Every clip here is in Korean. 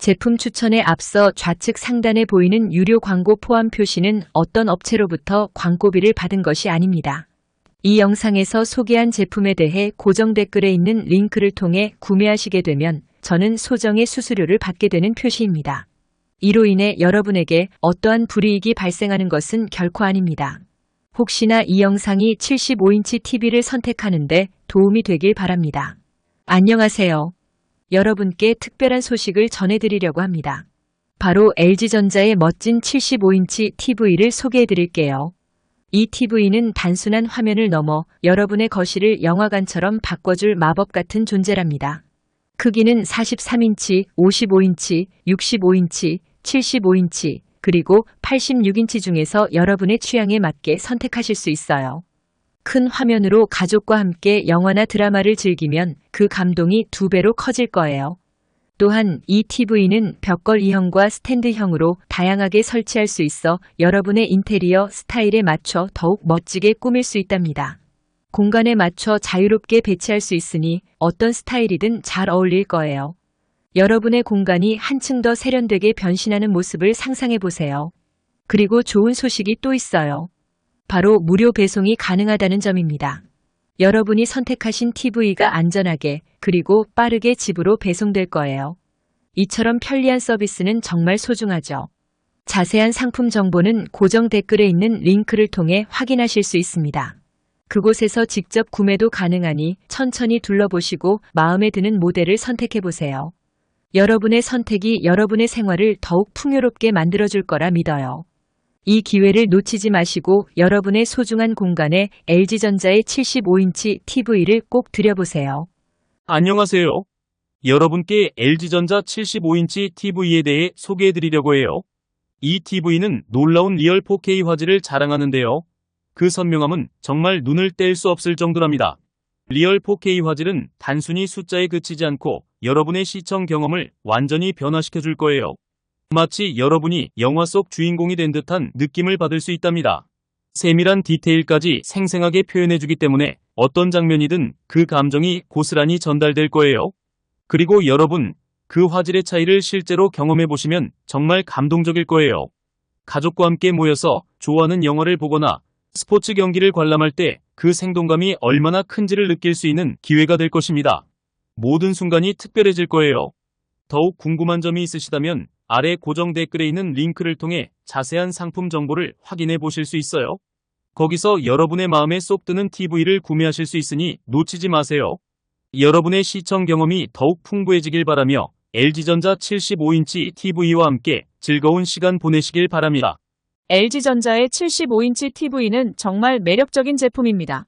제품 추천에 앞서 좌측 상단에 보이는 유료 광고 포함 표시는 어떤 업체로부터 광고비를 받은 것이 아닙니다. 이 영상에서 소개한 제품에 대해 고정 댓글에 있는 링크를 통해 구매하시게 되면 저는 소정의 수수료를 받게 되는 표시입니다. 이로 인해 여러분에게 어떠한 불이익이 발생하는 것은 결코 아닙니다. 혹시나 이 영상이 75인치 TV를 선택하는데 도움이 되길 바랍니다. 안녕하세요. 여러분께 특별한 소식을 전해드리려고 합니다. 바로 LG전자의 멋진 75인치 TV를 소개해 드릴게요. 이 TV는 단순한 화면을 넘어 여러분의 거실을 영화관처럼 바꿔줄 마법 같은 존재랍니다. 크기는 43인치, 55인치, 65인치, 75인치, 그리고 86인치 중에서 여러분의 취향에 맞게 선택하실 수 있어요. 큰 화면으로 가족과 함께 영화나 드라마를 즐기면 그 감동이 두 배로 커질 거예요. 또한 이 TV는 벽걸 2형과 스탠드형으로 다양하게 설치할 수 있어 여러분의 인테리어 스타일에 맞춰 더욱 멋지게 꾸밀 수 있답니다. 공간에 맞춰 자유롭게 배치할 수 있으니 어떤 스타일이든 잘 어울릴 거예요. 여러분의 공간이 한층 더 세련되게 변신하는 모습을 상상해 보세요. 그리고 좋은 소식이 또 있어요. 바로 무료 배송이 가능하다는 점입니다. 여러분이 선택하신 TV가 안전하게 그리고 빠르게 집으로 배송될 거예요. 이처럼 편리한 서비스는 정말 소중하죠. 자세한 상품 정보는 고정 댓글에 있는 링크를 통해 확인하실 수 있습니다. 그곳에서 직접 구매도 가능하니 천천히 둘러보시고 마음에 드는 모델을 선택해 보세요. 여러분의 선택이 여러분의 생활을 더욱 풍요롭게 만들어줄 거라 믿어요. 이 기회를 놓치지 마시고 여러분의 소중한 공간에 LG전자의 75인치 TV를 꼭 들여보세요. 안녕하세요. 여러분께 LG전자 75인치 TV에 대해 소개해 드리려고 해요. 이 TV는 놀라운 리얼 4K 화질을 자랑하는데요. 그 선명함은 정말 눈을 뗄 수 없을 정도랍니다. 리얼 4K 화질은 단순히 숫자에 그치지 않고 여러분의 시청 경험을 완전히 변화시켜 줄 거예요. 마치 여러분이 영화 속 주인공이 된 듯한 느낌을 받을 수 있답니다. 세밀한 디테일까지 생생하게 표현해주기 때문에 어떤 장면이든 그 감정이 고스란히 전달될 거예요. 그리고 여러분, 그 화질의 차이를 실제로 경험해보시면 정말 감동적일 거예요. 가족과 함께 모여서 좋아하는 영화를 보거나 스포츠 경기를 관람할 때 그 생동감이 얼마나 큰지를 느낄 수 있는 기회가 될 것입니다. 모든 순간이 특별해질 거예요. 더욱 궁금한 점이 있으시다면 아래 고정 댓글에 있는 링크를 통해 자세한 상품 정보를 확인해 보실 수 있어요. 거기서 여러분의 마음에 쏙 드는 TV를 구매하실 수 있으니 놓치지 마세요. 여러분의 시청 경험이 더욱 풍부해지길 바라며 LG전자 75인치 TV와 함께 즐거운 시간 보내시길 바랍니다. LG전자의 75인치 TV는 정말 매력적인 제품입니다.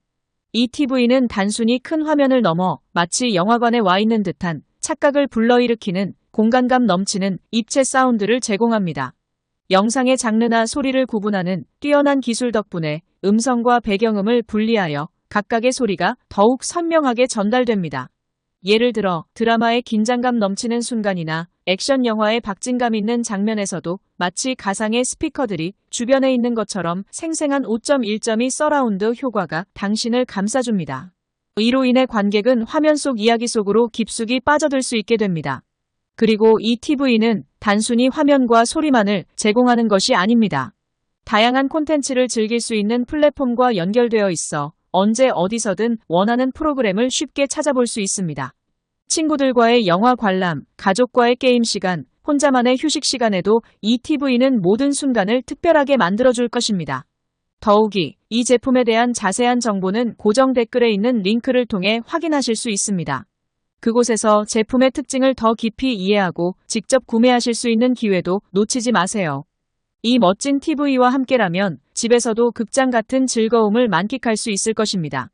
이 TV는 단순히 큰 화면을 넘어 마치 영화관에 와 있는 듯한 착각을 불러일으키는 공간감 넘치는 입체 사운드를 제공합니다. 영상의 장르나 소리를 구분하는 뛰어난 기술 덕분에 음성과 배경음을 분리하여 각각의 소리가 더욱 선명하게 전달됩니다. 예를 들어 드라마의 긴장감 넘치는 순간이나 액션 영화의 박진감 있는 장면에서도 마치 가상의 스피커들이 주변에 있는 것처럼 생생한 5.1점이 서라운드 효과가 당신을 감싸줍니다. 이로 인해 관객은 화면 속 이야기 속으로 깊숙이 빠져들 수 있게 됩니다. 그리고 이 TV는 단순히 화면과 소리만을 제공하는 것이 아닙니다. 다양한 콘텐츠를 즐길 수 있는 플랫폼과 연결되어 있어 언제 어디서든 원하는 프로그램을 쉽게 찾아볼 수 있습니다. 친구들과의 영화 관람, 가족과의 게임 시간, 혼자만의 휴식 시간에도 이 TV는 모든 순간을 특별하게 만들어줄 것입니다. 더욱이 이 제품에 대한 자세한 정보는 고정 댓글에 있는 링크를 통해 확인하실 수 있습니다. 그곳에서 제품의 특징을 더 깊이 이해하고 직접 구매하실 수 있는 기회도 놓치지 마세요. 이 멋진 TV와 함께라면 집에서도 극장 같은 즐거움을 만끽할 수 있을 것입니다.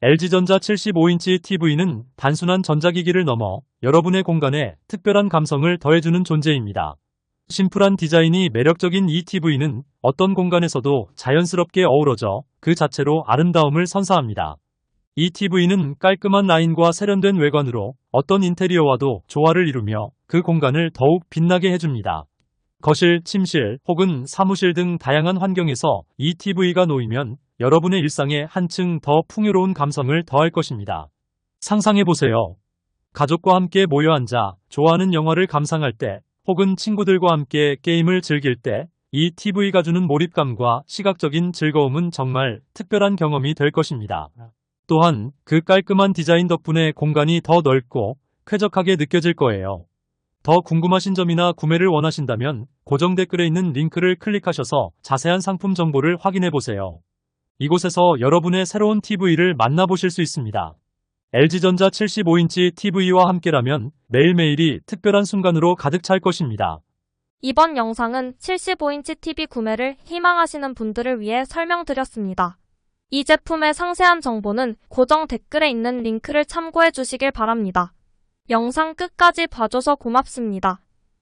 LG전자 75인치 TV는 단순한 전자기기를 넘어 여러분의 공간에 특별한 감성을 더해주는 존재입니다. 심플한 디자인이 매력적인 이 TV는 어떤 공간에서도 자연스럽게 어우러져 그 자체로 아름다움을 선사합니다. 이 TV는 깔끔한 라인과 세련된 외관으로 어떤 인테리어와도 조화를 이루며 그 공간을 더욱 빛나게 해줍니다. 거실, 침실 혹은 사무실 등 다양한 환경에서 이 TV가 놓이면 여러분의 일상에 한층 더 풍요로운 감성을 더할 것입니다. 상상해보세요. 가족과 함께 모여 앉아 좋아하는 영화를 감상할 때 혹은 친구들과 함께 게임을 즐길 때 이 TV가 주는 몰입감과 시각적인 즐거움은 정말 특별한 경험이 될 것입니다. 또한 그 깔끔한 디자인 덕분에 공간이 더 넓고 쾌적하게 느껴질 거예요. 더 궁금하신 점이나 구매를 원하신다면 고정 댓글에 있는 링크를 클릭하셔서 자세한 상품 정보를 확인해 보세요. 이곳에서 여러분의 새로운 TV를 만나보실 수 있습니다. LG전자 75인치 TV와 함께라면 매일매일이 특별한 순간으로 가득 찰 것입니다. 이번 영상은 75인치 TV 구매를 희망하시는 분들을 위해 설명드렸습니다. 이 제품의 상세한 정보는 고정 댓글에 있는 링크를 참고해 주시길 바랍니다. 영상 끝까지 봐줘서 고맙습니다.